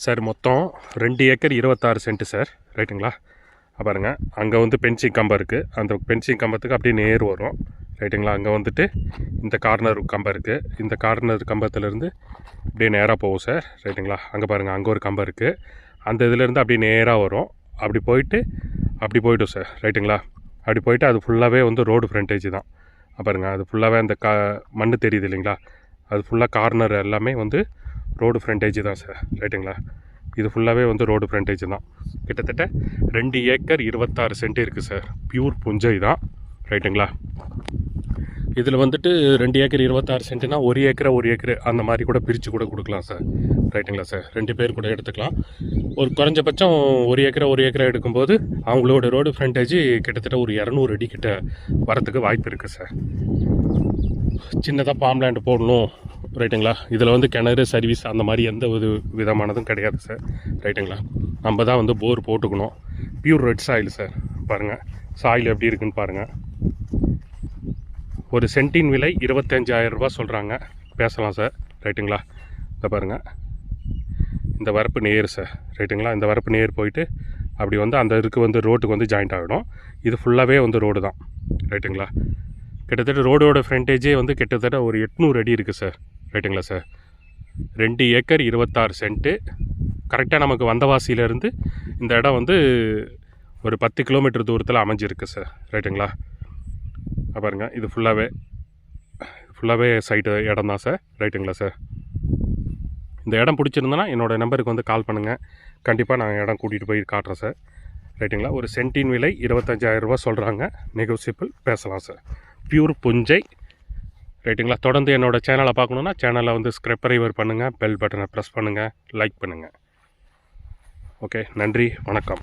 Sir மொத்தம் ரெண்டு acre இருபத்தாறு சென்ட் சார். ரைட்டுங்களா? பாருங்கள் பாருங்க. அங்கே வந்து பென்சிங் கம்பம் இருக்குது அந்த பென்சிங் கம்பத்துக்கு அப்படியே நேர் வரும். ரைட்டுங்களா? அங்கே வந்துட்டு இந்த கார்னர் கம்பம் இருக்குது இந்த கார்னர் கம்பத்துலேருந்து அப்படியே நேராக போகும் சார். ரைட்டுங்களா? அங்கே பாருங்கள் அங்கே ஒரு கம்பம் இருக்குது அந்த இதுலேருந்து அப்படியே நேராக வரும். அப்படி போயிட்டு அப்படி போய்ட்டும் சார். ரைட்டுங்களா? அப்படி போயிட்டு அது ஃபுல்லாகவே வந்து ரோடு ஃப்ரண்டேஜ் தான். பாருங்கள் அது ஃபுல்லாகவே அந்த கா மண்ணு தெரியுது இல்லைங்களா? அது ஃபுல்லாக கார்னர் எல்லாமே வந்து ரோடு ஃப்ரண்டேஜ் தான் சார் ரைட்டுங்களா இது ஃபுல்லாகவே வந்து ரோடு ஃப்ரண்டேஜ் தான். கிட்டத்தட்ட ரெண்டு ஏக்கர் இருபத்தாறு சென்ட் இருக்குது சார் பியூர் புஞ்சை தான். ரைட்டுங்களா இதில் வந்துட்டு ரெண்டு ஏக்கர் இருபத்தாறு சென்ட்னா ஒரு ஏக்கரை ஒரு ஏக்கர் அந்த மாதிரி கூட பிரித்து கூட கொடுக்கலாம் சார் ரைட்டுங்களா சார் ரெண்டு பேர் கூட எடுத்துக்கலாம். ஒரு குறைஞ்சபட்சம் ஒரு ஏக்கரை ஒரு ஏக்கரை எடுக்கும்போது அவங்களோட ரோடு ஃப்ரண்டேஜ் கிட்டத்தட்ட ஒரு இரநூறு அடி கிட்ட வரத்துக்கு வாய்ப்பு இருக்குது சார் சின்னதாக பாம்லேண்டு போடணும். ரைட்டுங்களா இதில் வந்து கிணறு சர்வீஸ் அந்த மாதிரி எந்த ஒரு விதமானதும் கிடையாது சார் ரைட்டுங்களா நம்ம தான் வந்து போர் போட்டுக்கணும். பியூர் ரெட் சாயில் சார் பாருங்கள் சாயில் எப்படி இருக்குன்னு பாருங்கள் ஒரு சென்ட்டின் விலை இருபத்தஞ்சாயிரம் ரூபா சொல்கிறாங்க பேசலாம் சார் ரைட்டுங்களா இந்த பாருங்கள் இந்த வரப்பு நேர் சார் ரைட்டுங்களா இந்த வரப்பு நேர் போயிட்டு அப்படி வந்து அந்த இதுக்கு வந்து ரோட்டுக்கு வந்து ஜாயிண்ட் ஆகிடும் இது ஃபுல்லாகவே வந்து ரோடு தான். ரைட்டுங்களா கிட்டத்தட்ட ரோடோட ஃப்ரண்டேஜே வந்து கிட்டத்தட்ட ஒரு எட்நூறு அடி இருக்குது சார் ரைட்டுங்களா சார். ரெண்டு ஏக்கர் இருபத்தாறு சென்ட்டு. கரெக்டாக நமக்கு வந்தவாசியிலேருந்து இந்த இடம் வந்து ஒரு பத்து கிலோமீட்டர் தூரத்தில் அமைஞ்சிருக்கு சார். ரைட்டுங்களா? பாருங்க. இது ஃபுல்லாகவே ஃபுல்லாகவே சைட்டு இடம் தான் சார். ரைட்டுங்களா சார்? இந்த இடம் பிடிச்சிருந்தனா என்னோடய நம்பருக்கு வந்து கால் பண்ணுங்கள் கண்டிப்பாக நான் இடம் கூட்டிகிட்டு போய் காட்டுறேன் சார். ரைட்டுங்களா? ஒரு சென்ட்டின் விலை இருபத்தஞ்சாயிரம் சொல்கிறாங்க நெகோசியபிள் பேசலாம் சார். ப்யூர் புஞ்சை ரைட்டுங்களா தொடர்ந்து என்னோடய சேனலை பார்க்கணுன்னா சேனலை வந்து ஸ்க்ரைப்பரைவர் பண்ணுங்கள் பெல் பட்டனை ப்ரெஸ் பண்ணுங்கள் லைக் பண்ணுங்கள் ஓகே நன்றி வணக்கம்.